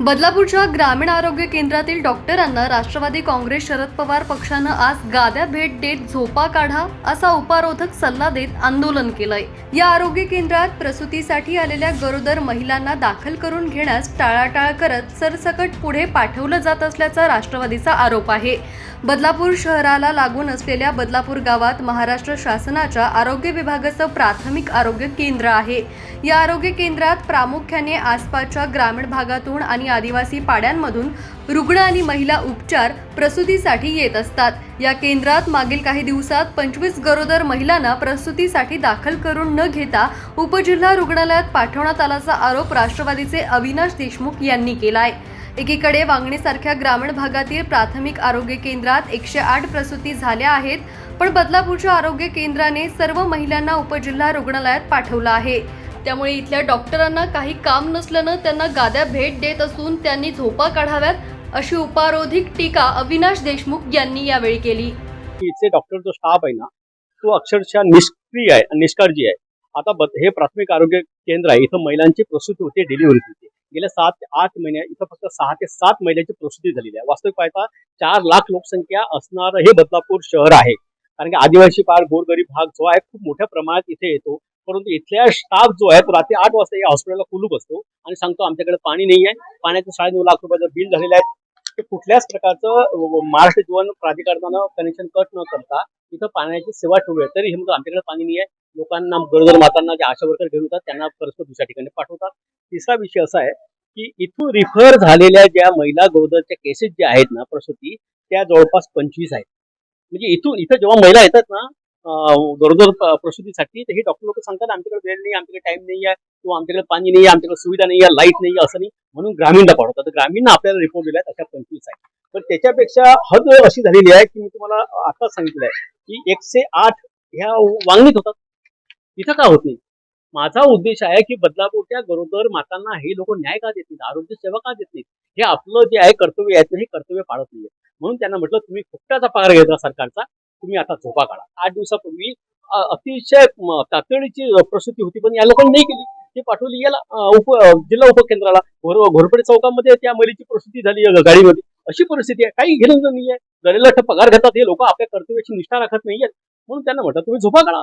बदलापूरच्या ग्रामीण आरोग्य केंद्रातील डॉक्टरांना राष्ट्रवादी काँग्रेस शरद पवार पक्षानं आज गाद्या भेट देत झोपा काढा असा उपरोधक सल्ला देत आंदोलन केलंय. या आरोग्य केंद्रात प्रसूतीसाठी आलेल्या गरोदर महिलांना दाखल करून घेण्यास टाळाटाळ करत सरसकट पुढे पाठवलं जात असल्याचा राष्ट्रवादीचा आरोप आहे. बदलापूर शहराला लागून असलेल्या बदलापूर गावात महाराष्ट्र शासनाच्या आरोग्य विभागाचं प्राथमिक आरोग्य केंद्र आहे. या आरोग्य केंद्रात प्रामुख्याने आसपासच्या ग्रामीण भागातून आणि आदिवासी पाड्यांमधून रुग्ण आणि महिला उपचार प्रसूतीसाठी येत असतात. या केंद्रात मागील काही दिवसात पंचवीस गरोदर महिलांना प्रसूतीसाठी दाखल करून न घेता उपजिल्हा रुग्णालयात पाठवण्यात आल्याचा आरोप राष्ट्रवादीचे अविनाश देशमुख यांनी केला आहे एकीकडे वांगणीसारख्या ग्रामीण भागातील प्राथमिक आरोग्य केंद्रात एकशे आठ प्रसूती झाल्या आहेत पण बदलापूरच्या आरोग्य केंद्राने सर्व महिलांना उपजिल्हा रुग्णालयात पाठवलं आहे. त्यामुळे इथल्या डॉक्टरांना काही काम नसल्यानं त्यांना गाद्या भेट देत असून त्यांनी झोपा काढाव्यात अशी उपारोधिक टीका अविनाश देशमुख यांनी यावेळी केली. की इथले डॉक्टर जो स्टाफ आहे ना तो अक्षरशः निष्क्रिय आहे निष्काळजी आहे. आता हे प्राथमिक आरोग्य केंद्र आहे इथं महिलांची प्रसूती होते डिलिव्हरी होते. गेल्या सात ते आठ महिन्या इथं फक्त सहा ते सात महिन्याची प्रसूती झालेली आहे. वास्तविक पाहता चार लाख लोकसंख्या असणारं हे बदलापूर शहर आहे. कारण की आदिवासी पार गोरगरीब भाग जो आहे खूप मोठ्या प्रमाणात इथे येतो. परंतु इथल्या स्टाफ जो आहे तो रात्री आठ वाजता या हॉस्पिटलला कुलूप असतो आणि सांगतो आमच्याकडे पाणी नाही आहे. पाण्याचं साडेनऊ लाख रुपयाचं बिल झालेलं आहे. ते कुठल्याच प्रकारचं महाराष्ट्र जीवन प्राधिकरणानं कनेक्शन कट न करता इथं पाण्याची सेवा ठेवली आहे. तरी हे म्हणतो आमच्याकडे पाणी नाही आहे. लोकांना गरोदर मातांना जे आशा वर्कर घेऊन येतात त्यांना परस्पर दुसऱ्या ठिकाणी पाठवतात. तिसरा विषय असा आहे की इथून रिफर झालेल्या ज्या महिला गरोदरच्या केसेस ज्या आहेत ना प्रसूती त्या जवळपास पंचवीस आहेत. म्हणजे इथून इथं जेव्हा महिला येतात ना गरोदर प्रसूतीसाठी. हे डॉक्टर लोक सांगतात आमच्याकडे वेळ नाही आमच्याकडे टाइम नाही आहे किंवा आमच्याकडे पाणी नाही आहे आमच्याकडे सुविधा नाही आहे लाइट नाही असं नाही. म्हणून ग्रामीणला पाठवतात. तर ग्रामीण आपल्याला रिपोर्ट दिला अशा पंचवीस आहे तर त्याच्यापेक्षा हद अशी झालेली आहे की मी तुम्हाला आताच सांगितलं आहे की एकशे आठ ह्या वांगणीत होतात. तिथं का होत नाही? माझा उद्देश आहे की बदलापूरच्या गरोदर मातांना हे लोक न्याय का देत नाहीत? आरोग्य सेवा का देत नाहीत? हे आपलं जे आहे कर्तव्य आहे ना, हे कर्तव्य पाळत नाहीये म्हणून त्यांना म्हटलं तुम्ही फुकटाचा पगार घेता सरकारचा. तुम्ही आता झोपा काढा. आठ दिवसापूर्वी अतिशय तातडीची प्रसूती होती पण या लोकांनी नाही केली. ती पाठवली याला उप जिल्हा उपकेंद्राला. घोर घोरपडे चौकामध्ये त्या मुलीची प्रसूती झाली गाडीमध्ये. अशी परिस्थिती आहे. काही घेणं नाही नाहीये. गरेला पगार घेतात. हे लोक आपल्या कर्तव्याची निष्ठा राखत नाहीयेत. म्हणून त्यांना म्हटलं तुम्ही झोपा काढा